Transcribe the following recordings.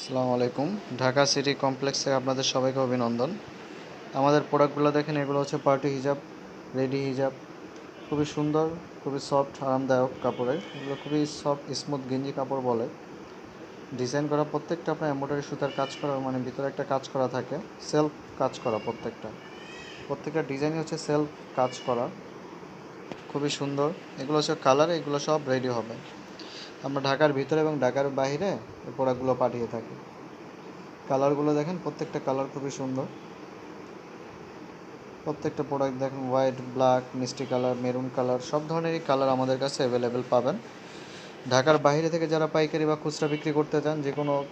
আসসালামু আলাইকুম। Dhaka city complex আপনাদের সবাইকে অভিনন্দন। আমাদের প্রোডাক্টগুলো দেখেন, এগুলো হচ্ছে পার্টি হিজাব, রেডি হিজাব। খুবই সুন্দর, খুবই সফট, আরামদায়ক কাপড়ের। এগুলো খুবই সফট, স্মুথ, গেঞ্জি কাপড় বলে। ডিজাইন করা প্রত্যেকটা আপনার এম্ব্রয়ডারি সুতার কাজ করা মানে ভিতরে একটা কাজ করা থাকে, সেলফ কাজ করা প্রত্যেকটা। প্রত্যেকটা ডিজাইনই হচ্ছে সেলফ কাজ করা। খুবই সুন্দর। এগুলো হচ্ছে কালার, এগুলো সব রেডি হবে। আমরা ঢাকার ভিতরে এবং ঢাকার বাইরে এই প্রোডাক্টগুলো পাঠিয়ে থাকি। কালারগুলো দেখেন, প্রত্যেকটা কালার খুবই সুন্দর। প্রত্যেকটা প্রোডাক্ট দেখেন হোয়াইট ব্ল্যাক মিষ্টি কালার মেরুন কালার সব ধরনেরই কালার আমাদের কাছে অ্যাভেলেবেল পাবেন। ঢাকার বাইরে থেকে যারা পাইকারি বা খুচরা বিক্রি করতে চান, যে কোনো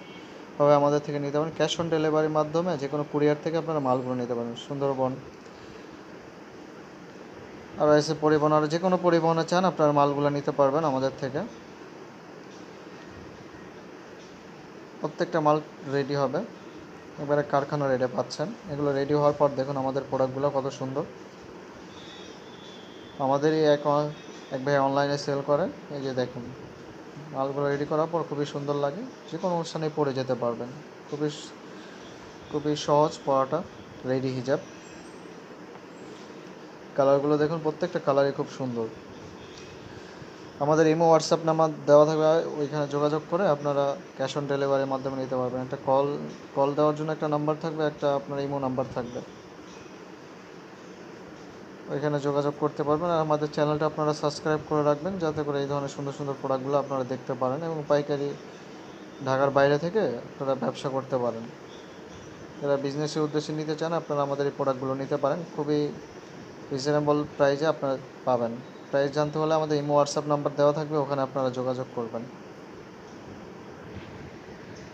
ভাবে আমাদের থেকে নিতে পারেন। ক্যাশ অন ডেলিভারির মাধ্যমে যে কোনো কুরিয়ার থেকে আপনারা মালগুলো নিতে পারেন। সুন্দরবন। আর এসে পরিবহন, আর যে কোনো পরিবহনে চান, আপনারা মালগুলো নিতে পারবেন আমাদের থেকে। প্রত্যেকটা মাল রেডি হবে। এবারে কারখানা রেডি পাচ্ছেন। এগুলো রেডি হওয়ার পর দেখুন আমাদের প্রোডাক্টগুলো কত সুন্দর। আমাদেরই এক এক ভাই অনলাইনে সেল করে। এই যে দেখুন, মালগুলো রেডি করার পর খুবই সুন্দর লাগে। যে কোনো অনুষ্ঠানে পরে যেতে পারবেন। খুবই খুবই সহজ পরাটা রেডি হিজাব। কালারগুলো দেখুন, প্রত্যেকটা কালারই খুব সুন্দর। আমাদের ইমো, হোয়াটসঅ্যাপ নাম্বার দেওয়া থাকবে ওইখানে যোগাযোগ করে আপনারা ক্যাশ অন ডেলিভারির মাধ্যমে নিতে পারবেন। একটা কল কল দেওয়ার জন্য একটা নাম্বার থাকবে, একটা আপনার ইমো নাম্বার থাকবে। ওইখানে যোগাযোগ করতে পারবেন, আর আমাদের চ্যানেলটা আপনারা সাবস্ক্রাইব করে রাখবেন, যাতে করে এই ধরনের সুন্দর সুন্দর প্রোডাক্টগুলো আপনারা দেখতে পারেন এবং পাইকারি ঢাকার বাইরে থেকে আপনারা ব্যবসা করতে পারেন। যারা বিজনেসের উদ্দেশ্যে নিতে চান, আপনারা আমাদের এই প্রোডাক্টগুলো নিতে পারেন। খুবই রিজনেবল প্রাইসে আপনারা পাবেন। প্রাইস জানতে হলে আমাদের ইমো হোয়াটসঅ্যাপ নাম্বার দেওয়া থাকবে ওখানে আপনারা যোগাযোগ করবেন।